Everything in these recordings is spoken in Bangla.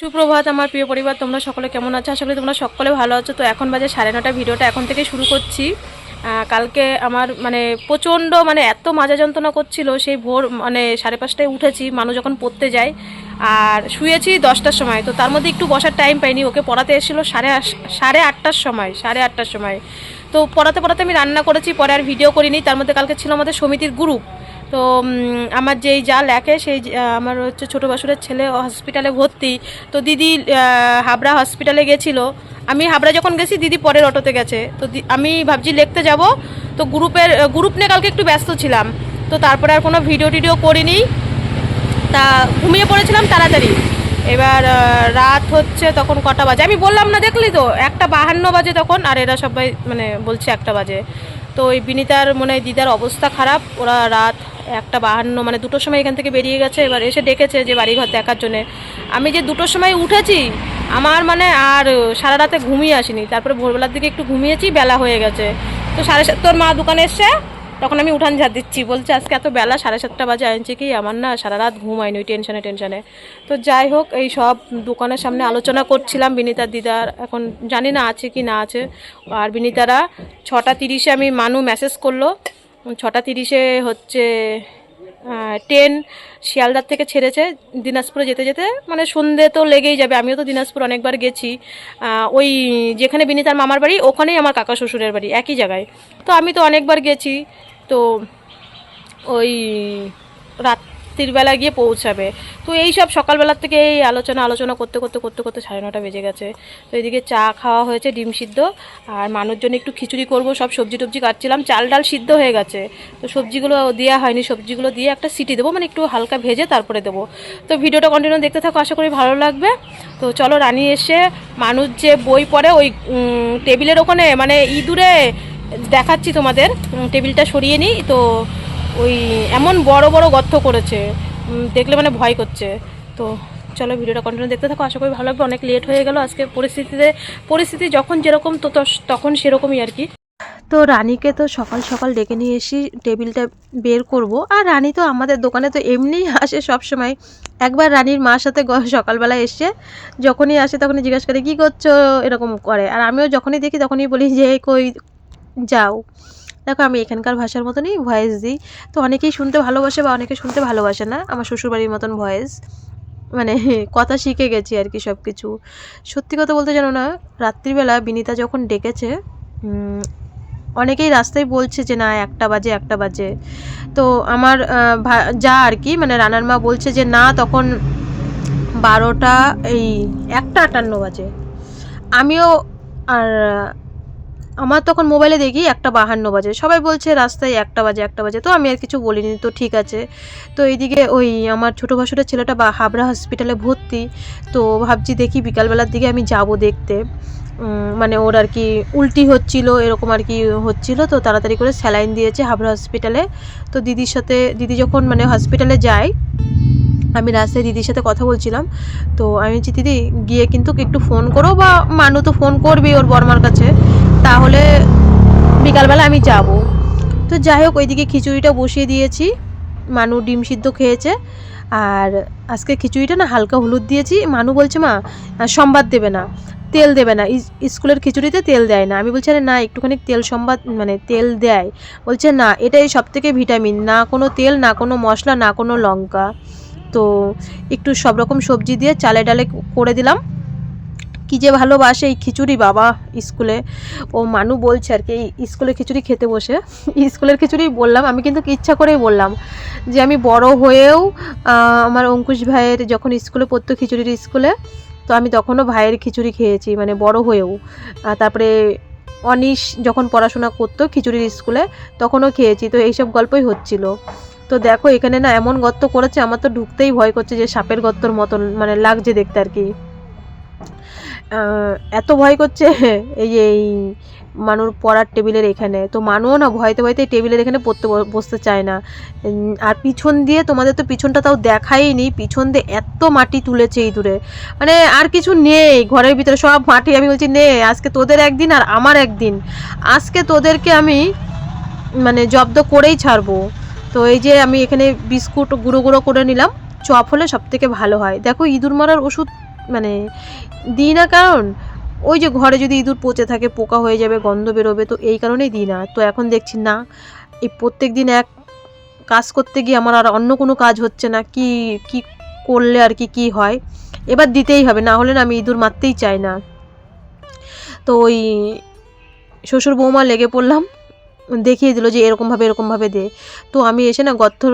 সুপ্রভাত আমার প্রিয় পরিবার, তোমরা সকলে কেমন আছো? করি তোমরা সকলে ভালো আছো। তো এখন বাজে সাড়ে নটা, ভিডিওটা এখন থেকে শুরু করছি। কালকে আমার মানে প্রচণ্ড মানে এত মাজা যন্ত্রণা করছিল, সেই ভোর মানে সাড়ে পাঁচটায় উঠেছি, মানুষ যখন পড়তে যায়, আর শুয়েছি দশটার সময়। তো তার মধ্যে একটু বসার টাইম পাইনি, ওকে পড়াতে এসেছিল সাড়ে সাড়ে আটটার সময়, সাড়ে আটটার সময়। তো পড়াতে পড়াতে আমি রান্না করেছি, পরে আর ভিডিও করিনি। তার মধ্যে কালকে ছিল আমাদের সমিতির গ্রুপ তো আমার যেই যা লেখে সেই আমার হচ্ছে ছোটো বাসুরের ছেলে হসপিটালে ভর্তি। তো দিদি হাবড়া হসপিটালে গেছিল। আমি হাবড়া যখন গেছি, দিদি পরের অটোতে গেছে। তো আমি ভাবছি লিখতে যাব। তো গ্রুপের গ্রুপ নিয়ে কালকে একটু ব্যস্ত ছিলাম। তো তারপরে আর কোনো ভিডিও টিডিও করিনি। তা ঘুমিয়ে পড়েছিলাম তাড়াতাড়ি। এবার রাত হচ্ছে তখন কটা বাজে। আমি বললাম না, দেখলি তো? একটা বাহান্ন বাজে তখন, আর এরা সবাই মানে বলছে একটা বাজে। তো ওই বিনিতার মনে হয় দিদার অবস্থা খারাপ। ওরা রাত একটা বাহান্ন মানে দুটোর সময় এখান থেকে বেরিয়ে গেছে, এবার এসে ডেকেছে যে বাড়িঘর দেখার জন্যে। আমি যে দুটোর সময় উঠেছি, আমার মানে আর সারা রাতে ঘুমিয়ে আসিনি। তারপরে ভোরবেলার দিকে একটু ঘুমিয়েছি, বেলা হয়ে গেছে। তো সাড়ে সাত তোর মা দোকানে এসছে তখন আমি উঠান ঝাড় দিচ্ছি, বলছে, আজকে এত বেলা, সাড়ে সাতটা বাজে আনছে কি আমার না সারা রাত ঘুম হয়নি ওই টেনশনে টেনশনে। তো যাই হোক, এই সব দোকানের সামনে আলোচনা করছিলাম বিনিতার দিদার। এখন জানি না আছে কি না আছে। আর বিনিতারা ছটা তিরিশে আমি মানু মেসেজ করল। ছটা তিরিশে হচ্ছে ট্রেন শিয়ালদার থেকে ছেড়েছে দিনাজপুরে যেতে যেতে। মানে সন্ধে তো লেগেই যাবে, আমিও তো দিনাজপুর অনেকবার গেছি। ওই যেখানে বিনিতার মামার বাড়ি, ওখানেই আমার কাকা শ্বশুরের বাড়ি, একই জায়গায়। তো আমি তো অনেকবার গেছি। তো ওই রাত্রির বেলা গিয়ে পৌঁছাবে। তো এই সব সকালবেলার থেকে এই আলোচনা আলোচনা করতে করতে করতে করতে সাড়ে নটা বেজে গেছে। তো এদিকে চা খাওয়া হয়েছে, ডিম সিদ্ধ, আর মানুষজন একটু খিচুড়ি করব, সব সবজি টবজি কাটছিলাম, চাল ডাল সিদ্ধ হয়ে গেছে। তো সবজিগুলো দেওয়া হয়নি, সবজিগুলো দিয়ে একটা সিটি দেবো মানে একটু হালকা ভেজে তারপরে দেবো। তো ভিডিওটা কন্টিনিউ দেখতে থাকো, আশা করি ভালো লাগবে। তো চলো রানী এসে মানুষ যে বই পড়ে ওই টেবিলের ওখানে মানে ইঁদুরে দেখাচ্ছি তোমাদের। টেবিলটা সরিয়ে নিই। তো ওই এমন বড় বড় গর্ত করেছে। দেখলে মানে ভয় করছে। তো চলো ভিডিওটা কন্টিনিউ দেখতে থাকো। আশা করি ভালো লাগবে। অনেক লেট হয়ে গেল আজকে পরিস্থিতিতে। পরিস্থিতি যখন যেরকম, তো তখন সেরকমই আর কি। তো রানীকে তো সকাল সকাল ডেকে নিয়ে এসি টেবিলটা বের করব। আর রানী তো আমাদের দোকানে তো এমনিই আসে সব সময় একবার রানীর মার সাথে সকালবেলা এসে যখনই আসে তখনই জিজ্ঞাসা করে, কী করছ? এরকম করে। আর আমিও যখনই দেখি তখনই বলি যে কই যাও। দেখো, আমি এখানকার ভাষার মতনই ভয়েস দিই। তো অনেকেই শুনতে ভালোবাসে বা অনেকে শুনতে ভালোবাসে না। আমার শ্বশুরবাড়ির মতন ভয়েস মানে কথা শিখে গেছি আর কি সব কিছু সত্যি কথা বলতে জানো না, রাত্রিবেলা বিনিতা যখন ডেকেছে অনেকেই রাস্তায় বলছে যে, না, একটা বাজে একটা বাজে। তো আমার যা আর কি মানে রানার মা বলছে যে, না, তখন বারোটা, এই একটা আটান্ন বাজে। আমিও, আর আমার তখন মোবাইলে দেখি একটা বাহান্ন বাজে। সবাই বলছে, রাস্তায় একটা বাজে একটা বাজে। তো আমি আর কিছু বলিনি, তো ঠিক আছে। তো এইদিকে ওই আমার ছোটো ভাসুরের ছেলেটা বা হাবড়া হসপিটালে ভর্তি। তো ভাবছি দেখি বিকালবেলার দিকে আমি যাব দেখতে। মানে ওর আর কি উল্টি হচ্ছিল, এরকম আর কি হচ্ছিল। তো তাড়াতাড়ি করে স্যালাইন দিয়েছে হাবড়া হসপিটালে তো দিদির সাথে, দিদি যখন মানে হসপিটালে যায় আমি রাস্তায় দিদির সাথে কথা বলছিলাম। তো আমি বলছি, দিদি, গিয়ে কিন্তু একটু ফোন করো বা মানু তো ফোন করবি ওর বর্মার কাছে। তাহলে বিকালবেলা আমি যাব। তো যাই হোক, ওইদিকে খিচুড়িটা বসিয়ে দিয়েছি। মানু ডিম সিদ্ধ খেয়েছে। আর আজকে খিচুড়িটা না হালকা হলুদ দিয়েছি। মানু বলছে, মা সম্বাদ দেবে না, তেল দেবে না। স্কুলের খিচুড়িতে তেল দেয় না। আমি বলছি, আরে না, একটুখানি তেল সম্বাদ মানে তেল দেয়। বলছে, না, এটাই সব থেকে ভিটামিন না কোনো তেল, না কোনো মশলা, না কোনো লঙ্কা। তো একটু সব রকম সবজি দিয়ে চালে ডালে করে দিলাম। কি যে ভালোবাসে এই খিচুড়ি বাবা স্কুলে। ও মানু বলছে আর কি, এই স্কুলে খিচুড়ি খেতে বসে। স্কুলের খিচুড়ি বললাম, আমি কিন্তু ইচ্ছা করেই বললাম যে আমি বড় হয়েও আমার অঙ্কুশ ভাইয়ের যখন স্কুলে পড়তো খিচুড়ির স্কুলে, তো আমি তখনও ভাইয়ের খিচুড়ি খেয়েছি মানে বড় হয়েও। তারপরে অনিশ যখন পড়াশোনা করতো খিচুড়ির স্কুলে, তখনও খেয়েছি, তো এইসব গল্পই হচ্ছিল। তো দেখো, এখানে না এমন গর্ত করেছে, আমার তো ঢুকতেই ভয় করছে যে সাপের গর্তর মতন মানে লাগছে দেখতে আর কি। এত ভয় করছে এই যে এই মানুর পড়ার টেবিলের এখানে। তো মানুও না ভয়তে ভয়তে টেবিলের এখানে পড়তে বসতে চায় না। আর পিছন দিয়ে তোমাদের তো পিছনটা তাও দেখাইনি, পিছন দিয়ে এত মাটি তুলেছে এই দূরে। মানে আর কিছু নেই, ঘরের ভিতরে সব মাটি। আমি বলছি, নে, আজকে তোদের একদিন আর আমার একদিন। আজকে তোদেরকে আমি মানে জব্দ করেই ছাড়বো। তো এই যে আমি এখানে বিস্কুট গুঁড়ো গুঁড়ো করে নিলাম, চপ হলে সব থেকে ভালো হয়। দেখো ইঁদুর মারার ওষুধ মানে দিই না কারণ, ওই যে ঘরে যদি ইঁদুর পচে থাকে, পোকা হয়ে যাবে, গন্ধ বেরোবে, তো এই কারণেই দিই না। তো এখন দেখছি না, এই প্রত্যেক দিন এক কাজ করতে গিয়ে আমার আর অন্য কোনো কাজ হচ্ছে না, কি কি করলে আর কি কি হয়? এবার দিতেই হবে, না হলে না আমি ইঁদুর মারতেই চাই না। তো ওই শ্বশুর বৌমা লেগে পড়লাম দেখিয়ে দিল যে এরকমভাবে এরকমভাবে দে। তো আমি এসে না গর্তর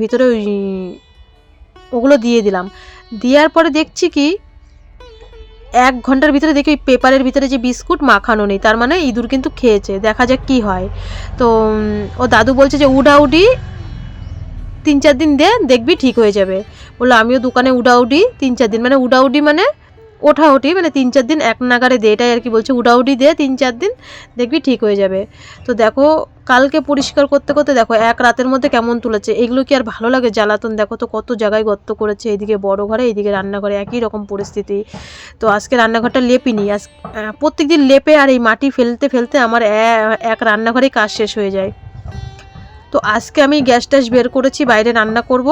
ভিতরে ওই ওগুলো দিয়ে দিলাম। দেওয়ার পরে দেখছি কি, এক ঘণ্টার ভিতরে দেখি ওই পেপারের ভিতরে যে বিস্কুট মাখানো নেই, তার মানে ইঁদুর কিন্তু খেয়েছে। দেখা যাক কি হয়। তো ও দাদু বলছে যে উডাউডি তিন চার দিন দে, দেখবি ঠিক হয়ে যাবে। বলল, আমিও দোকানে উডাউডি তিন চার দিন। মানে উডাউডি মানে ওঠা ওঠি মানে তিন চার দিন এক নাগারে দে, এটাই আর কি বলছে, উডাউডি দে, তিন চার দিন দেখবি ঠিক হয়ে যাবে। তো দেখো, কালকে পরিষ্কার করতে করতে দেখো, এক রাতের মধ্যে কেমন তুলেছে, এগুলো কি আর ভালো লাগে? জ্বালাতন দেখো তো, কত জায়গায় গর্ত করেছে, এদিকে বড় ঘরে, এদিকে রান্নাঘরে, একই রকম পরিস্থিতি। তো আজকে রান্নাঘরটা লেপিনি, আজ প্রত্যেক দিন লেপে আর এই মাটি ফেলতে ফেলতে আমার এক রান্নাঘরেই কাজ শেষ হয়ে যায়। তো আজকে আমি গ্যাস ট্যাস বের করেছি, বাইরে রান্না করব,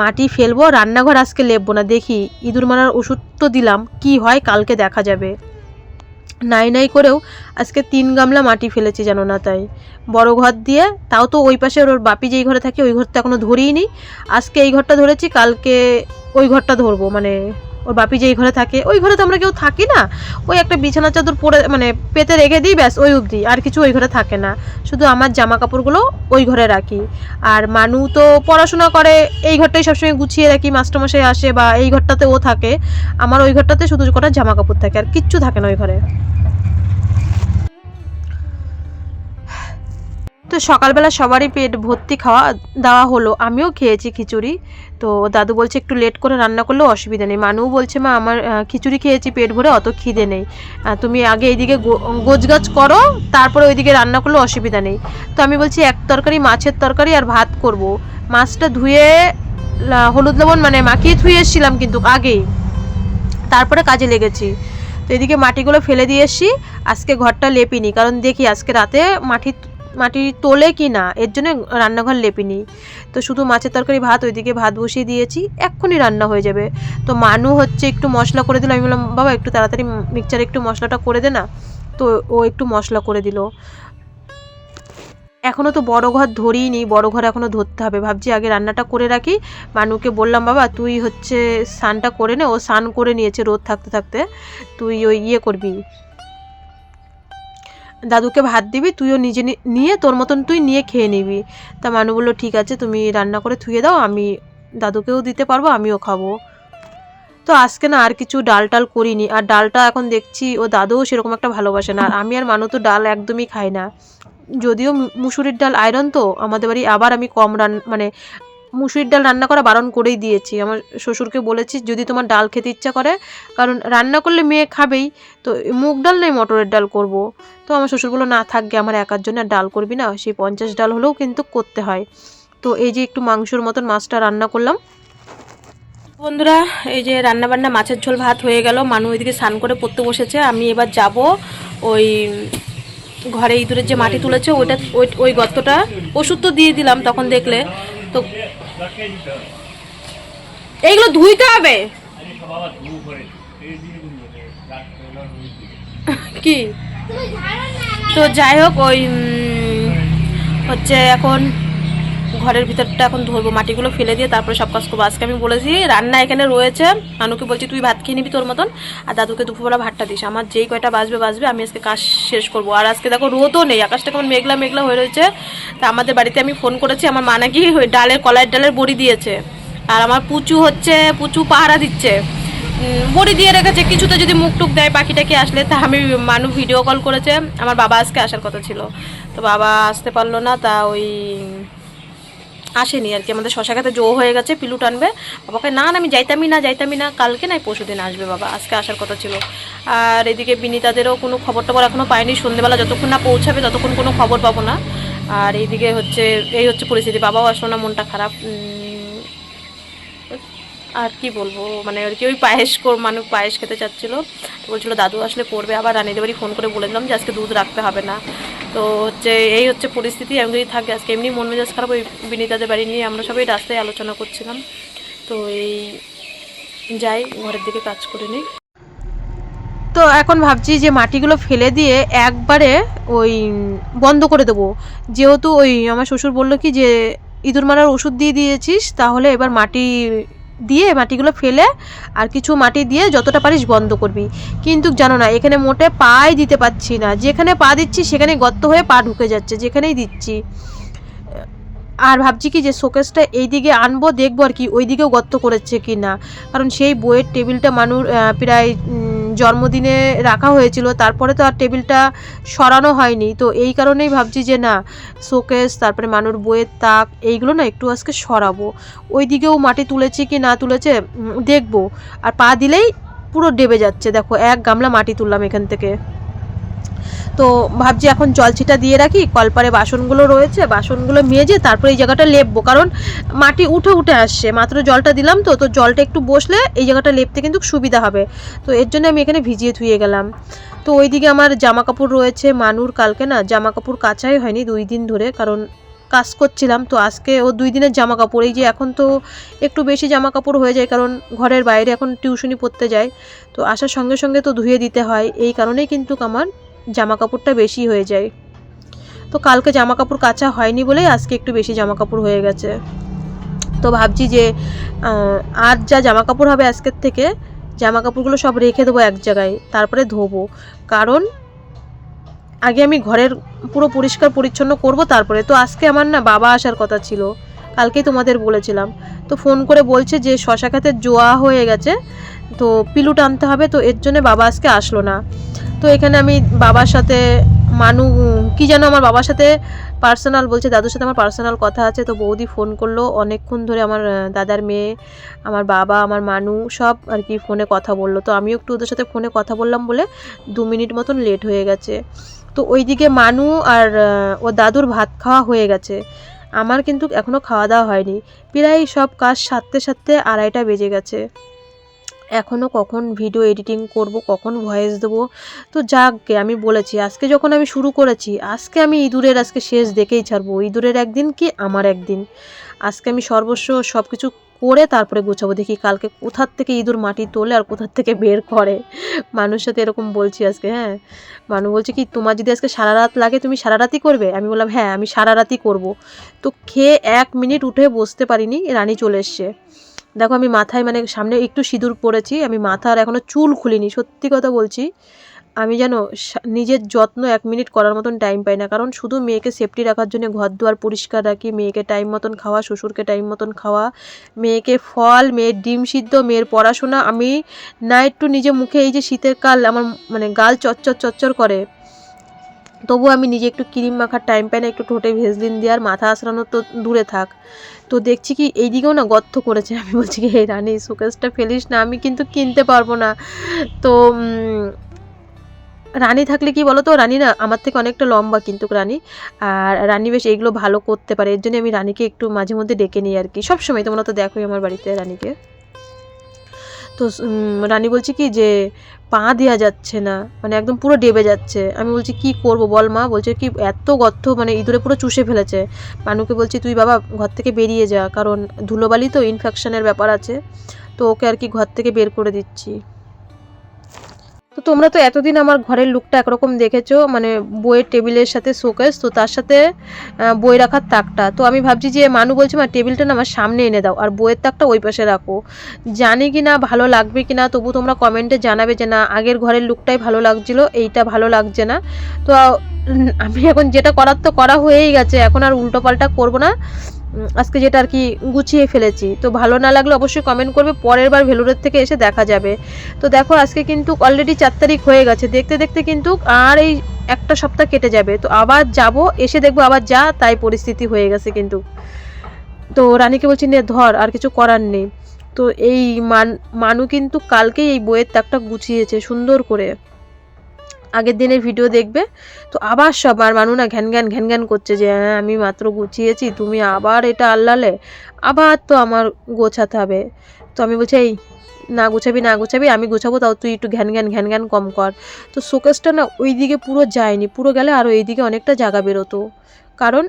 মাটি ফেলব, রান্নাঘর আজকে লেপবো না। দেখি, ইঁদুর মারার ওষুধ তো দিলাম, কি হয় কালকে দেখা যাবে। নাই নাই করেও আজকে তিন গামলা মাটি ফেলেছি জানো না তাই। বড় ঘর দিয়ে, তাও তো ওই পাশে ওর বাপি যেই ঘরে থাকে, ওই ঘরটা এখনও ধরিই নি আজকে এই ঘরটা ধরেছি, কালকে ওই ঘরটা ধরবো মানে ওর বাপি যে এই ঘরে থাকে, ওই ঘরে তো আমরা কেউ থাকি না। ওই একটা বিছানা চাদর পরে মানে পেতে রেখে দিই, ব্যাস, ওই অবধি। আর কিছু ওই ঘরে থাকে না। শুধু আমার জামা কাপড়গুলো ওই ঘরে রাখি। আর মানু তো পড়াশোনা করে, এই ঘরটাই সবসময় গুছিয়ে রাখি, মাস্টারমশাই আসে বা এই ঘরটাতে ও থাকে। আমার ওই ঘরটাতে শুধু কটা জামা কাপড় থাকে, আর কিচ্ছু থাকে না ওই ঘরে। তো সকালবেলা সবারই পেট ভর্তি খাওয়া দাওয়া হলো, আমিও খেয়েছি খিচুড়ি। তো দাদু বলছে একটু লেট করে রান্না করলেও অসুবিধা নেই। মানুও বলছে, মা, আমার খিচুড়ি খেয়েছি, পেট ভরে অত খিদে নেই। তুমি আগে এইদিকে গোছগাছ করো, তারপরে ওইদিকে রান্না করলেও অসুবিধা নেই। তো আমি বলছি, এক তরকারি, মাছের তরকারি আর ভাত করব। মাছটা ধুয়ে হলুদ লবণ মানে মাখিয়ে ধুয়ে এসেছিলাম কিন্তু আগেই। তারপরে কাজে লেগেছি। তো এদিকে মাটিগুলো ফেলে দিয়ে এসছি। আজকে ঘরটা লেপিনি, কারণ দেখি আজকে রাতে মাটি মাটি তোলে কি না, এর জন্য রান্নাঘর লেপিনি। তো শুধু মাছের তরকারি, ভাত, ওইদিকে ভাত বসিয়ে দিয়েছি, এক্ষুনি রান্না হয়ে যাবে। তো মানু হচ্ছে একটু মশলা করে দিল, আমি বললাম, বাবা, একটু তাড়াতাড়ি মিক্সচারে একটু মশলাটা করে দে না। তো ও একটু মশলা করে দিল। এখনও তো বড় ঘর ধরিনি, বড় ঘর এখনও ধরতে হবে। ভাবছি আগে রান্নাটা করে রাখি। মানুকে বললাম, বাবা, তুই হচ্ছে স্নানটা করে নে। ও স্নান করে নিয়েছে রোদ থাকতে থাকতে। তুই ওই ইয়ে করবি দাদুকে ভাত দিবি, তুইও নিজে নিয়ে তোর মতন তুই নিয়ে খেয়ে নিবি। তা মানু বলল, ঠিক আছে, তুমি রান্না করে থুয়ে দাও, আমি দাদুকেও দিতে পারব, আমিও খাব। তো আজকে না আর কিছু ডাল টাল করিনি। আর ডালটা এখন দেখছি, ও দাদুও সেরকম একটা ভালোবাসে না। আর আমি আর মানু তো ডাল একদমই খাই না। যদিও মুসুরির ডাল আয়রন তো, আমাদের বাড়ি আবার আমি কম রান মানে মুসুরির ডাল রান্না করা বারণ করেই দিয়েছি। আমার শ্বশুরকে বলেছি, যদি তোমার ডাল খেতে ইচ্ছা করে, কারণ রান্না করলে মেয়ে খাবেই, তো মুগ ডাল নেই মটরের ডাল করব। তো আমার শ্বশুর বলল, না, থাকবে, আমার একার জন্য ডাল করবি না, সেই পঞ্চাশ ডাল হলেও কিন্তু করতে হয়। তো এই যে একটু মাংসর মতন মাছটা রান্না করলাম। বন্ধুরা, এই যে রান্না বান্না মাছের ঝোল, ভাত হয়ে গেল। মানু ওইদিকে স্নান করে পড়তে বসেছে। আমি এবার যাব ওই ঘরে ইঁদুরের যে মাটি তুলেছে, ওইটা, ওই ওই গর্তটা। ওষুধ তো দিয়ে দিলাম তখন দেখলে। তো এইগুলো ধুইতে হবে? কি? তো যাই হোক ওই হচ্ছে এখন ঘরের ভিতরটা এখন ধরবো, মাটিগুলো ফেলে দিয়ে তারপরে সব কাজ করব। আজকে আমি বলেছি, রান্না এখানে রয়েছে। মানুকে বলছি, তুই ভাত খেয়ে নিবি তোর মতন? আর দাদুকে দুপুরবেলা ভাতটা দিস। আমার যেই কয়টা বাজবে বাজবে, আমি আজকে কাজ শেষ করব। আর আজকে দেখো রোদও নেই, আকাশটা কেমন মেঘলা মেঘলা হয়ে রয়েছে। তা আমাদের বাড়িতে আমি ফোন করেছি, আমার মা নাকি ডালের কলাইয়ের ডালের বড়ি দিয়েছে। আর আমার পুচু হচ্ছে, পুচু পাহারা দিচ্ছে। বড়ি দিয়ে রেখেছে, কিছুতে যদি মুখ টুক দেয় পাখিটাকে আসলে, তা আমি মানুষ ভিডিও কল করেছে। আমার বাবা আজকে আসার কথা ছিল। তো বাবা আসতে পারল না, তা ওই আসেনি আর কি। আমাদের শশা খাতে জো হয়ে গেছে, পিলু টানবে। বাবাকে, না আমি যাইতামই না যাইতামই না, কালকে নাই পরশু দিন আসবে বাবা, আজকে আসার কথা ছিল। আর এদিকে বিনিতাদেরও কোনো খবর টবর এখনও পাইনি। সন্ধেবেলা যতক্ষণ না পৌঁছাবে, ততক্ষণ কোনো খবর পাবো না। আর এইদিকে হচ্ছে, এই হচ্ছে পরিস্থিতি। বাবাও আসলো না, মনটা খারাপ। আর কি বলব মানে আর কি ওই পায়েস মানুষ পায়েস খেতে চাচ্ছিলো। তো বলছিল, দাদু আসলে করবে। আবার রানীদের বাড়ি ফোন করে বলে দিলাম যে, আজকে দুধ রাখতে হবে না। তো হচ্ছে এই হচ্ছে পরিস্থিতি। আমি যদি থাকে, আজকে এমনি মন মেজাজ খারাপ, ওই বিনীতাদের বাড়ি নিয়ে আমরা সবাই রাস্তায় আলোচনা করছিলাম। তো এই যাই, ঘরের দিকে কাজ করে নিই। তো এখন ভাবছি যে মাটিগুলো ফেলে দিয়ে একবারে ওই বন্ধ করে দেবো। যেহেতু ওই আমার শ্বশুর বলল কি যে, ইঁদুর মারার ওষুধ দিয়ে দিয়েছিস, তাহলে এবার মাটি দিয়ে মাটিগুলো ফেলে আর কিছু মাটি দিয়ে যতটা পারিস বন্ধ করবি। কিন্তু জানো না, এখানে মোটে পাই দিতে পারছি না। যেখানে পা দিচ্ছি, সেখানে গর্ত হয়ে পা ঢুকে যাচ্ছে, যেখানেই দিচ্ছি। আর ভাবছি কি যে শোকেসটা এই দিকে আনব, দেখব আর কি ওই দিকেও গর্ত করেছে কি না কারণ সেই বইয়ের টেবিলটা মানুষ প্রায় জন্মদিনে রাখা হয়েছিল, তারপরে তো আর টেবিলটা সরানো হয়নি। তো এই কারণেই ভাবছি যে না, শোকেস, তারপরে মানুষ বইয়ের তাক, এইগুলো না একটু আজকে সরাবো। ওই দিকেও মাটি তুলেছে কি না তুলেছে দেখব। আর পা দিলেই পুরো ডেবে যাচ্ছে। দেখো, এক গামলা মাটি তুললাম এখান থেকে। তো ভাবছি এখন জলছিটা দিয়ে রাখি, কলপারে বাসনগুলো রয়েছে, বাসনগুলো মেজে তারপরে এই জায়গাটা লেপবো। কারণ মাটি উঠে উঠে আসছে, মাত্র জলটা দিলাম তো তো জলটা একটু বসলে এই জায়গাটা লেপতে কিন্তু সুবিধা হবে। তো এর জন্য আমি এখানে ভিজিয়ে ধুয়ে গেলাম। তো ওইদিকে আমার জামা কাপড় রয়েছে, মানুর কালকে না জামা কাপড় কাচাই হয়নি দুই দিন ধরে, কারণ কাজ করছিলাম। তো আজকে ও দুই দিনের জামা কাপড় এই যে এখন তো একটু বেশি জামা কাপড় হয়ে যায়, কারণ ঘরের বাইরে এখন টিউশনি পড়তে যায়। তো আসার সঙ্গে সঙ্গে তো ধুয়ে দিতে হয়, এই কারণেই কিন্তু আমার জামা কাপড়টা বেশি হয়ে যায়। তো কালকে জামা কাপড় কাচা হয়নি বলেই আজকে একটু বেশি জামা কাপড় হয়ে গেছে। তো ভাবছি যে আজ যা জামা কাপড় হবে আজকের থেকে জামা কাপড়গুলো সব রেখে দেবো এক জায়গায়, তারপরে ধোবো। কারণ, আগে আমি ঘরের পুরো পরিষ্কার পরিচ্ছন্ন করব, তারপরে তো আজকে আমার না বাবা আসার কথা ছিল, কালকেই তোমাদের বলেছিলাম। তো ফোন করে বলছে যে শশা খাতে জোয়া হয়ে গেছে তো পিলু টানতে হবে, তো এর জন্য বাবা আজকে আসলো না। তো এখানে আমি বাবার সাথে, মানু, কি যেন আমার বাবার সাথে পার্সোনাল বলছে, দাদুর সাথে আমার পার্সোনাল কথা আছে, তো বৌদি ফোন করল, অনেকক্ষণ ধরে আমার দাদার মেয়ে, আমার বাবা, আমার মানু সব আর কি ফোনে কথা বলল। তো আমিও একটু ওদের সাথে ফোনে কথা বললাম বলে দু মিনিট মতন লেট হয়ে গেছে। তো ওইদিকে মানু আর ও দাদুর ভাত খাওয়া হয়ে গেছে। আমার কিন্তু এখনও খাওয়া দাওয়া হয়নি। প্রায় সব কাজ সারতে সারতে আড়াইটা বেজে গেছে। এখনও কখন ভিডিও এডিটিং করব, কখন ভয়েস দেবো? তো যাক আমি বলেছি, আজকে যখন আমি শুরু করেছি, আজকে আমি ইঁদুরের আজকে শেষ দেখেই ছাড়বো। ইঁদুরের একদিন কি আমার একদিন? আজকে আমি সর্বস্ব সব কিছু করে তারপরে গোছাবো। দেখি কালকে কোথার থেকে ইঁদুর মাটি তোলে আর কোথার থেকে বের করে। মানুষ সাথে এরকম বলছি আজকে হ্যাঁ? মানু বলছে কি, তোমার যদি আজকে সারা রাত লাগে, তুমি সারা রাতই করবে? আমি বললাম হ্যাঁ আমি সারা রাতই করব। তো খেয়ে এক মিনিট উঠে বসতে পারিনি, রানী চলে এসছে। দেখো আমি মাথায় মানে সামনে একটু সিঁদুর পরেছি, আমি মাথার এখনও চুল খুলিনি, সত্যি কথা বলছি। আমি যেন নিজের যত্ন এক মিনিট করার মতন টাইম পাই না, কারণ শুধু মেয়েকে সেফটি রাখার জন্য ঘর দুয়ার পরিষ্কার রাখি, মেয়েকে টাইম মতন খাওয়া, শ্বশুরকে টাইম মতন খাওয়া, মেয়েকে ফল, মেয়ের ডিম সিদ্ধ, মেয়ের পড়াশোনা, আমি না একটু নিজে মুখে এই যে শীতের কাল, আমার মানে গাল চচ্চর চচ্চর করে। তবু আমি নিজে একটু ক্রিম মাখার টাইম পাই না, একটু ঠোঁটে ভেজলিন দেওয়ার মাথা আঁচড়ানো তো দূরে থাক। তো দেখছি কি এইদিকেও না গর্ত করেছে। আমি বলছি কি এই রানী, শোকেসটা ফেলিস না, আমি কিন্তু কিনতে পারব না। তো রানী থাকলে কি বলো তো রানী না আমার থেকে অনেকটা লম্বা কিন্তু রানী। আর রানী বেশ এগুলো ভালো করতে পারে। এর জন্য আমি রানীকে একটু মাঝে মধ্যে ডেকে নিই আর কি। সবসময় তোমরা তো দেখোই আমার বাড়িতে রানীকে। তো রানী বলছে কি যে, পা দেওয়া যাচ্ছে না মানে একদম পুরো ডেবে যাচ্ছে। আমি বলছি, কি করব বল মা? বলছে কি, এত গর্ত মানে ইঁদুরে পুরো চুষে ফেলেছে। মানুকে বলছি, তুই বাবা ঘর থেকে বেরিয়ে যা, কারণ ধুলোবালি তো ইনফেকশনের ব্যাপার আছে। তো ওকে আর কি ঘর থেকে বের করে দিচ্ছি। তো তোমরা তো এতদিন আমার ঘরের লুকটা একরকম দেখেছ মানে বইয়ের টেবিলের সাথে শোকেস, তো তার সাথে বই রাখার তাকটা। তো আমি ভাবছি যে মানু বলছে, মা, টেবিলটা না আমার সামনে এনে দাও, আর বইয়ের তাকটা ওই পাশে রাখো। জানি কি না, ভালো লাগবে কি না, তবু তোমরা কমেন্টে জানাবে যে, না, আগের ঘরের লুকটাই ভালো লাগছিল, এইটা ভালো লাগছে না। তো আমি এখন যেটা করার তো করা হয়েই গেছে, এখন আর উল্টো পাল্টা করব না। আজকে যেটা আর কি গুছিয়ে ফেলেছি। তো ভালো না লাগলে অবশ্যই কমেন্ট করবে, পরের বার ভেলুরের থেকে এসে দেখা যাবে। তো দেখো, আজকে কিন্তু অলরেডি চার তারিখ হয়ে গেছে। দেখতে দেখতে কিন্তু আর এই একটা সপ্তাহ কেটে যাবে। তো আবার যাব, এসে দেখব আবার যা, তাই পরিস্থিতি হয়ে গেছে কিন্তু। তো রানীকে বলছি, নে, ধর, আর কিছু করার নেই। তো এই মান, মানু কিন্তু কালকেই এই বইয়ের তাকটা গুছিয়েছে, সুন্দর করে। আগের দিনের ভিডিও দেখবে। তো আবার সব আর মানু না ঘ্যান ঘ্যান ঘ্যান ঘ্যান করছে যে হ্যাঁ আমি মাত্র গুছিয়েছি, তুমি আবার এটা আল্লালে? আবার তো আমার গোছাতে হবে। তো আমি বলছি, এই, না গুছাবি না গুছাবি, আমি গুছাবো, তাও তুই একটু ঘ্যান ঘ্যান ঘ্যান ঘ্যান কম কর। তো শোকেসটা না ওই দিকে পুরো যায়নি, পুরো গেলে আরও এই দিকে অনেকটা জায়গা বেরোতো। কারণ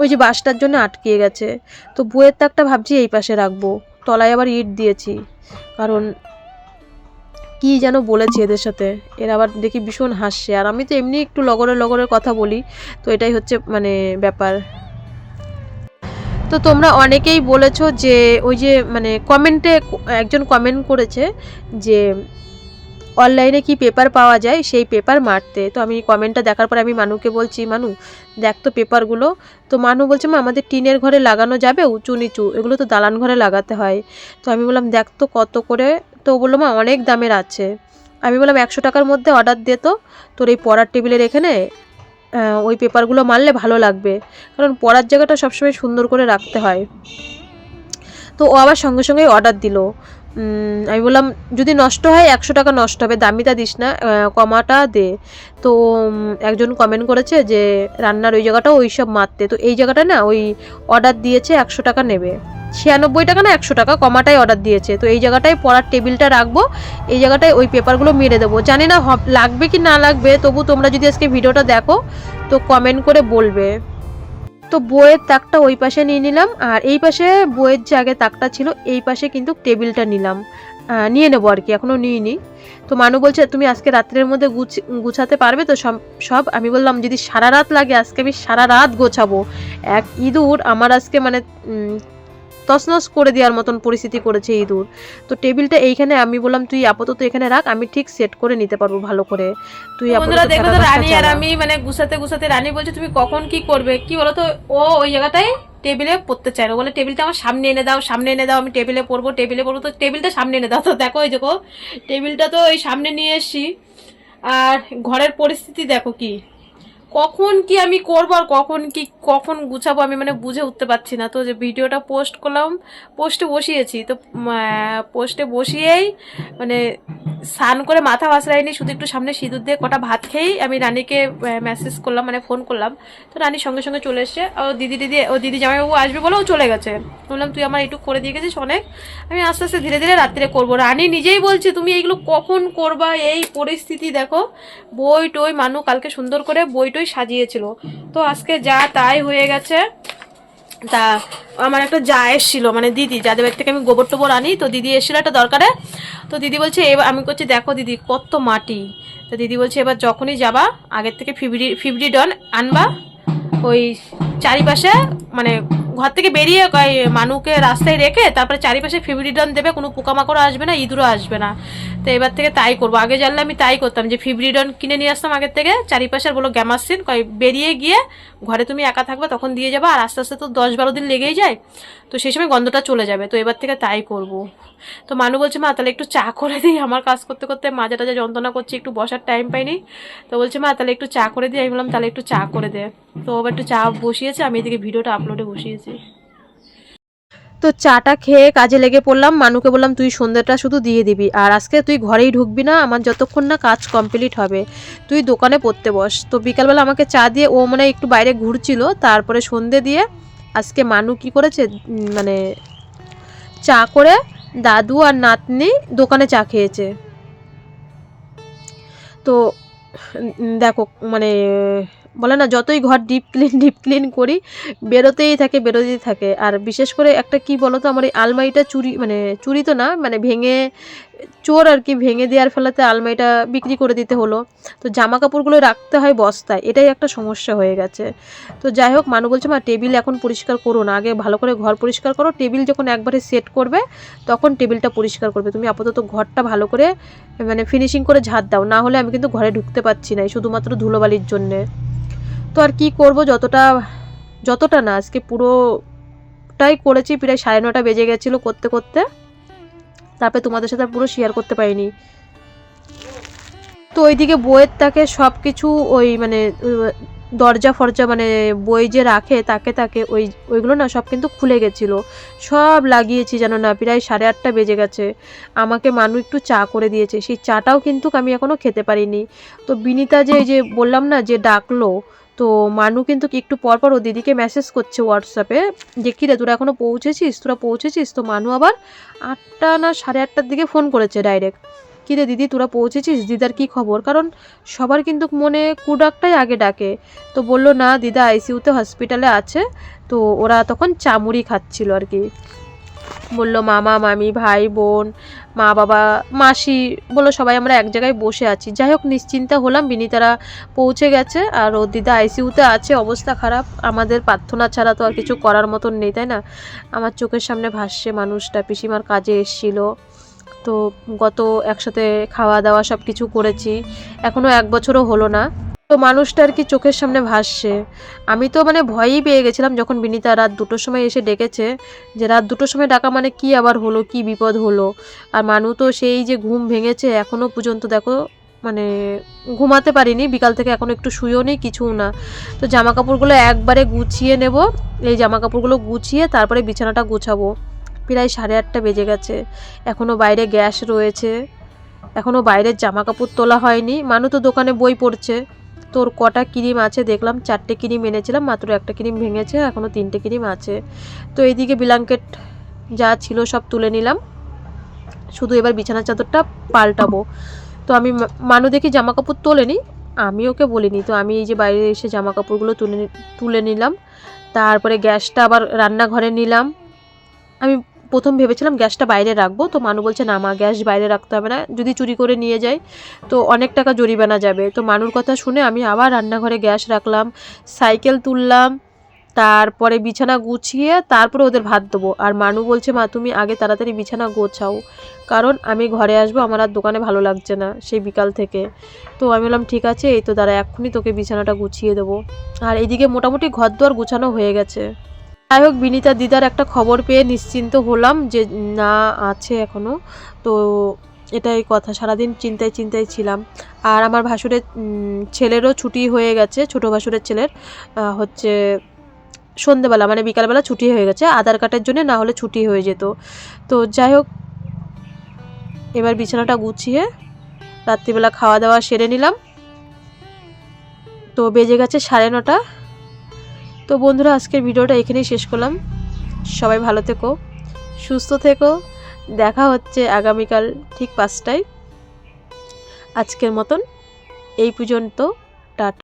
ওই যে বাসটার জন্য আটকিয়ে গেছে। তো বইয়ের তাকটা ভাবছি এই পাশে রাখব। তলায় আবার ইট দিয়েছি। কারণ কি যেন বলেছে এদের সাথে? এরা আবার দেখি ভীষণ হাসছে। আর আমি তো এমনি একটু লগরের লগরের কথা বলি, তো এটাই হচ্ছে মানে ব্যাপার। তো তোমরা অনেকেই বলেছ যে, ওই যে মানে কমেন্টে একজন কমেন্ট করেছে যে অনলাইনে কি পেপার পাওয়া যায়? সেই পেপার মারতে। তো আমি কমেন্টটা দেখার পরে আমি মানুকে বলছি, মানু, দেখ তো পেপারগুলো তো মানু বলছে, মা, আমাদের টিনের ঘরে লাগানো যাবে? উঁচু নিচু। এগুলো তো দালান ঘরে লাগাতে হয়। তো আমি বললাম, দেখ তো কত করে তো ও বলল, মা, অনেক দামের আছে। আমি বললাম, একশো টাকার মধ্যে অর্ডার দে তো। তোর এই পড়ার টেবিলের এখানে ওই পেপারগুলো মারলে ভালো লাগবে। কারণ পড়ার জায়গাটা সবসময় সুন্দর করে রাখতে হয়। তো ও আবার সঙ্গে সঙ্গেই অর্ডার দিল। আমি বললাম, যদি নষ্ট হয়, একশো টাকা নষ্ট হবে, দামিটা দিস না কমাটা দে। তো একজন কমেন্ট করেছে যে, রান্নার ওই জায়গাটা ওই সব মারতে। তো এই জায়গাটা না, ওই অর্ডার দিয়েছে একশো টাকা নেবে। ছিয়ানব্বই টাকা না, একশো টাকা কমাটাই অর্ডার দিয়েছে। তো এই জায়গাটায় পড়ার টেবিলটা রাখব, এই জায়গাটায় ওই পেপারগুলো মেরে দেবো। জানি না লাগবে কি না লাগবে, তবু তোমরা যদি আজকে ভিডিওটা দেখো, তো কমেন্ট করে বলবে। তো বইয়ের তাকটা ওই পাশে নিয়ে নিলাম, আর এই পাশে বইয়ের যে আগে তাকটা ছিল, এই পাশে কিন্তু টেবিলটা নিলাম। নিয়ে নেব আর কি, এখনও নিইনি। তো মানু বলছে, তুমি আজকে রাত্রের মধ্যে গুছ, গুছাতে পারবে তো সব সব? আমি বললাম, যদি সারা রাত লাগে, আজকে আমি সারা রাত গোছাবো। এক ইঁদুর আমার আজকে মানে তছনছ করে দেওয়ার মতন পরিস্থিতি করেছে ইঁদুর। তো টেবিলটা এইখানে আমি বললাম তুই আপাতত এখানে রাখ আমি ঠিক সেট করে নিতে পারব ভালো করে। তুই বন্ধুরা দেখো তো রানী আর আমি মানে গুছাতে গুছাতে রানী বলছে তুমি কখন কি করবে? কি বলো তো? ও ওই জায়গাটায় টেবিলে পড়তে না। ও বলে টেবিলটা আমার সামনে এনে দাও সামনে এনে দাও আমি টেবিলে পড়ব টেবিলে পড়ব তো টেবিলটা সামনে এনে দাও। তো দেখো ওই দেখো টেবিলটা তো ওই সামনে নিয়ে এসছি। আর ঘরের পরিস্থিতি দেখো কি। কখন কি আমি করব আর কখন কি, কখন গুছাবো আমি মানে বুঝে উঠতে পারছি না। তো যে ভিডিওটা পোস্ট করলাম, পোস্টে বসিয়েছি। তো পোস্টে বসিয়েই মানে স্নান করে মাথা ভাসরাইনি শুধু একটু সামনে সিঁদুর দিয়ে কটা ভাত খেয়েই আমি রানীকে মেসেজ করলাম মানে ফোন করলাম। তো রানী সঙ্গে সঙ্গে চলে এসছে। ও দিদি দিদি, ও দিদি জামাইবাবু আসবে বলে ও চলে গেছে। বললাম, তুই আমার একটু করে দিয়ে গেছিস অনেক। আমি আস্তে আস্তে ধীরে ধীরে রাত্রে করব। রানী নিজেই বলছে, তুমি এইগুলো কখন করবা? এই পরিস্থিতি দেখো। বই টই মানু, কালকে সুন্দর করে বই টই সাজিয়েছিল। তো আজকে যা তাই হয়ে গেছে, তা আমার একটা যা এসেছিল মানে দিদি, যাদের বাড়ি থেকে আমি গোবর টোবর আনি, তো দিদি এসেছিল একটা দরকারে। তো দিদি বলছে, এবার আমি করছি, দেখো দিদি, কত মাটি। তো দিদি বলছে, এবার যখনই যাবা, আগের থেকে ফিবরি ফিবরি ডন আনবা, ওই চারিপাশে মানে ঘর থেকে বেরিয়ে মানুকে রাস্তায় রেখে তারপরে চারিপাশে ফিবরিডন দেবে, কোনো পোকামাকড় আসবে না, ইঁদুরও আসবে না। তো এবার থেকে তাই করব। আগে জানলে আমি তাই করতাম যে ফিবরিডন কিনে নিয়ে আসতাম আগের থেকে। চারিপাশে আর বলো গ্যামাসিন, কয় বেরিয়ে গিয়ে ঘরে তুমি একা থাকবে তখন দিয়ে যাবে আর আস্তে আস্তে তো দশ বারো দিন লেগেই যায়। তো সেই সময় গন্ধটা চলে যাবে। তো এবার থেকে তাই করব। তো মানু বলছে, মা, তাহলে একটু চা করে দিই। আমার কাজ করতে করতে মাজা টাজা যন্ত্রণা করছি, একটু বসার টাইম পাইনি। তো বলছে, মা, তাহলে একটু চা করে দিই। আমি বললাম, তাহলে একটু চা করে দে। তো আবার একটু চা বসিয়েছে আমি এদিকে ভিডিওটা আপলোডে বসিয়েছি। তো চাটা খেয়ে কাজে লেগে পড়লাম, মানুকে বললাম, তুই সন্ধ্যাটা শুধু দিয়ে দিবি, আর আজকে তুই ঘরেই ঢুকবি না, আমার যতক্ষণ না কাজ কমপ্লিট হবে, তুই দোকানে পড়তে বস। তো বিকালবেলা আমাকে চা দিয়ে, ও মানে একটু বাইরে ঘুরছিল, তারপরে সন্ধে দিয়ে আজকে মানু কি করেছে মানে চা করে দাদু আর নাতনি দোকানে চা খেয়েছে। তো দেখো মানে বলে না, যতই ঘর ডিপ ক্লিন ডিপ ক্লিন করি, বেরোতেই থাকে বেরোতেই থাকে। আর বিশেষ করে একটা কি বলতো, আমার এই আলমারিটা চুরি মানে চুরি তো না মানে ভেঙে, চোর আর কি ভেঙে দেওয়ার ফেলাতে আলমারিটা বিক্রি করে দিতে হলো। তো জামা কাপড়গুলো রাখতে হয় বস্তায়, এটাই একটা সমস্যা হয়ে গেছে। তো যাই হোক, মানু বলছে, মা, টেবিল এখন পরিষ্কার করো না, আগে ভালো করে ঘর পরিষ্কার করো। টেবিল যখন একবারে সেট করবে, তখন টেবিলটা পরিষ্কার করবে। তুমি আপাতত ঘরটা ভালো করে মানে ফিনিশিং করে ঝাড় দাও, না হলে আমি কিন্তু ঘরে ঢুকতে পারছি না শুধুমাত্র ধুলোবালির জন্যে। তো আর কি করব? যতটা যতটা না, আজকে পুরোটাই করেছি, প্রায় সাড়ে নটা বেজে গেছিল করতে করতে। তারপরে তোমাদের সাথে পুরো শেয়ার করতে পারিনি। তো ওইদিকে বইয়ের তাকে সব কিছু ওই মানে দরজা ফরজা মানে বই যে রাখে, তাকে তাকে, ওই, ওইগুলো না সব কিন্তু খুলে গেছিল। সব লাগিয়েছি জানো না, প্রায় সাড়ে আটটা বেজে গেছে। আমাকে মানু একটু চা করে দিয়েছে। সেই চাটাও কিন্তু আমি এখনও খেতে পারিনি। তো বিনিতা যে, এই যে বললাম না যে ডাকলো তো মানু কিন্তু একটু পর পর ও দিদিকে মেসেজ করছে হোয়াটসঅ্যাপে যে, কী রে, তোরা এখনও পৌঁছেছিস? তোরা পৌঁছেছিস? তো মানু আবার আটটা না সাড়ে আটটার দিকে ফোন করেছে ডাইরেক্ট কী রে দিদি, তোরা পৌঁছেছিস? দিদার কি খবর? কারণ সবার কিন্তু মনে কুডাকটাই আগে ডাকে। তো বলল, না, দিদা আইসিউতে হসপিটালে আছে। তো ওরা তখন চামুড়ি খাচ্ছিল আর কি। বলল, মামা, মামি, ভাই, বোন, মা, বাবা, মাসি, বলল, সবাই আমরা এক জায়গায় বসে আছি। যাই হোক, নিশ্চিন্তা হলাম, বিনিতারা পৌঁছে গেছে আর ওর দিদা আইসিউতে আছে, অবস্থা খারাপ। আমাদের প্রার্থনা ছাড়া তো আর কিছু করার মতন নেই, তাই না? আমার চোখের সামনে ভাসছে মানুষটা, পিসিমার কাজে এসছিল। তো গত একসাথে খাওয়া দাওয়া সব কিছু করেছি। এখনও এক বছরও হলো না। তো মানুষটা আর কি চোখের সামনে ভাসছে। আমি তো মানে ভয়ই পেয়ে গেছিলাম যখন বিনিতা রাত দুটোর সময় এসে ডেকেছে যে রাত দুটোর সময় ডাকা মানে কি আবার হলো, কি বিপদ হলো। আর মানু তো সেই যে ঘুম ভেঙেছে এখনও পর্যন্ত দেখো মানে ঘুমাতে পারিনি, বিকাল থেকে এখন একটু শুয়েও নেই, কিছুও না। তো জামা কাপড়গুলো একবারে গুছিয়ে নেব, এই জামা কাপড়গুলো গুছিয়ে তারপরে বিছানাটা গুছাবো। প্রায় সাড়ে আটটা বেজে গেছে এখনও বাইরে গ্যাস রয়েছে। এখনও বাইরের জামা কাপড় তোলা হয়নি, মানু তো দোকানে বই পড়ছে। তোর কটা ক্রিম আছে দেখলাম, চারটে ক্রিম এনেছিলাম, মাত্র একটা ক্রিম ভেঙেছে এখনও তিনটে ক্রিম আছে। তো এইদিকে ব্ল্যাঙ্কেট যা ছিল সব তুলে নিলাম। শুধু এবার বিছানার চাদরটা পাল্টাবো। তো আমি মানু দেখি জামা কাপড় তোলেনি, আমি ওকে বলিনি। তো আমি এই যে বাইরে এসে জামা কাপড়গুলো তুলে তুলে নিলাম। তারপরে গ্যাসটা আবার রান্নাঘরে নিলাম। আমি প্রথম ভেবেছিলাম গ্যাসটা বাইরে রাখব। তো মানু বলছে, না মা, গ্যাস বাইরে রাখতে হবে না। যদি চুরি করে নিয়ে যাই, তো অনেক টাকা জরিমানা যাবে। তো মানুর কথা শুনে আমি আবার রান্নাঘরে গ্যাস রাখলাম, সাইকেল তুললাম, তারপরে বিছানা গুছিয়ে তারপরে ওদের ভাত দেবো। আর মানু বলছে, মা, তুমি আগে তাড়াতাড়ি বিছানা গোছাও, কারণ আমি ঘরে আসব, আমার আর দোকানে ভালো লাগছে না সেই বিকাল থেকে। তো আমি বললাম, ঠিক আছে, এই তো দাঁড়া, এক্ষুনি তোকে বিছানাটা গুছিয়ে দেবো। আর এইদিকে মোটামুটি ঘর দুয়ার গুছানো হয়ে গেছে। যাই হোক, বিনিতা দিদার একটা খবর পেয়ে নিশ্চিন্ত হলাম যে না আছে এখনও তো এটাই কথা, সারাদিন চিন্তায় চিন্তায় ছিলাম। আর আমার ভাসুরের ছেলেরও ছুটি হয়ে গেছে, ছোটো ভাসুরের ছেলের হচ্ছে সন্ধেবেলা মানে বিকালবেলা ছুটি হয়ে গেছে। আধার কার্ডের জন্য না হলে ছুটি হয়ে যেত। তো যাই হোক, এবার বিছানাটা গুছিয়ে রাত্রিবেলা খাওয়া দাওয়া সেরে নিলাম। তো বেজে গেছে সাড়ে নটা। তো বন্ধুরা, আজকের ভিডিওটা এখানেই শেষ করলাম। সবাই ভালো থেকো, সুস্থ থেকো। দেখা হচ্ছে আগামীকাল ঠিক পাঁচটায়। আজকের মতন এই পর্যন্ত, টাটা।